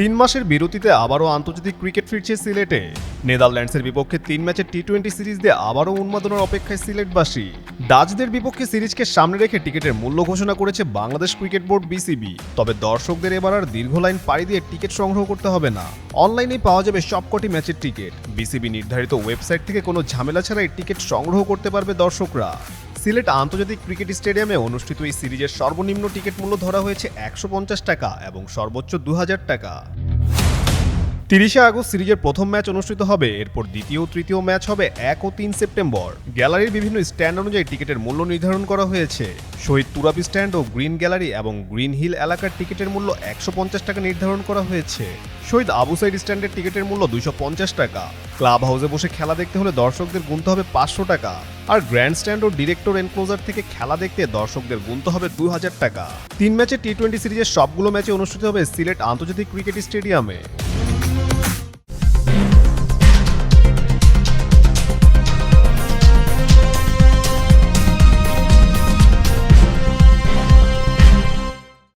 তিন মাসের বিরতিতে আবারও আন্তর্জাতিক ক্রিকেট ফিরছে সিলেটে। নেদারল্যান্ডসের বিপক্ষে তিন ম্যাচের টি টোয়েন্টি সিরিজ দিয়ে আবারও উন্মাদনার অপেক্ষায় সিলেটবাসী। ডাচদের বিপক্ষে সিরিজকে সামনে রেখে টিকিটের মূল্য ঘোষণা করেছে বাংলাদেশ ক্রিকেট বোর্ড বিসিবি। তবে দর্শকদের এবার আর দীর্ঘ লাইন পাড়ি দিয়ে টিকিট সংগ্রহ করতে হবে না। অনলাইনেই পাওয়া যাবে সবকটি ম্যাচের টিকিট। বিসিবি নির্ধারিত ওয়েবসাইট থেকে কোনো ঝামেলা ছাড়াই টিকিট সংগ্রহ করতে পারবে দর্শকরা। সিলেট আন্তর্জাতিক ক্রিকেট স্টেডিয়ামে অনুষ্ঠিত এই সিরিজের সর্বনিম্ন টিকিট মূল্য ধরা হয়েছে একশো পঞ্চাশ টাকা এবং সর্বোচ্চ দু হাজার টাকা। তিরিশে আগস্ট সিরিজের প্রথম ম্যাচ অনুষ্ঠিত হবে। এরপর দ্বিতীয় ও তৃতীয় ম্যাচ হবে এক ও তিন সেপ্টেম্বর। গ্যালারির বিভিন্ন স্ট্যান্ড অনুযায়ী টিকিটের মূল্য নির্ধারণ করা হয়েছে। শহীদ তুরাবি স্ট্যান্ড ও গ্রিন গ্যালারি এবং গ্রিন হিল এলাকার টিকিটের মূল্য একশো পঞ্চাশ টাকা নির্ধারণ করা হয়েছে। শহীদ আবু সাইড স্ট্যান্ডের টিকিটের মূল্য দুইশো পঞ্চাশ টাকা। ক্লাব হাউসে বসে খেলা দেখতে হলে দর্শকদের গুনতে হবে পাঁচশো টাকা। আর গ্র্যান্ড স্ট্যান্ড ও ডিরেক্টর এনক্লোজার থেকে খেলা দেখতে দর্শকদের গুনতে হবে দুই হাজার টাকা। তিন ম্যাচে টি টোয়েন্টি সিরিজের সবগুলো ম্যাচে অনুষ্ঠিত হবে সিলেট আন্তর্জাতিক ক্রিকেট স্টেডিয়ামে।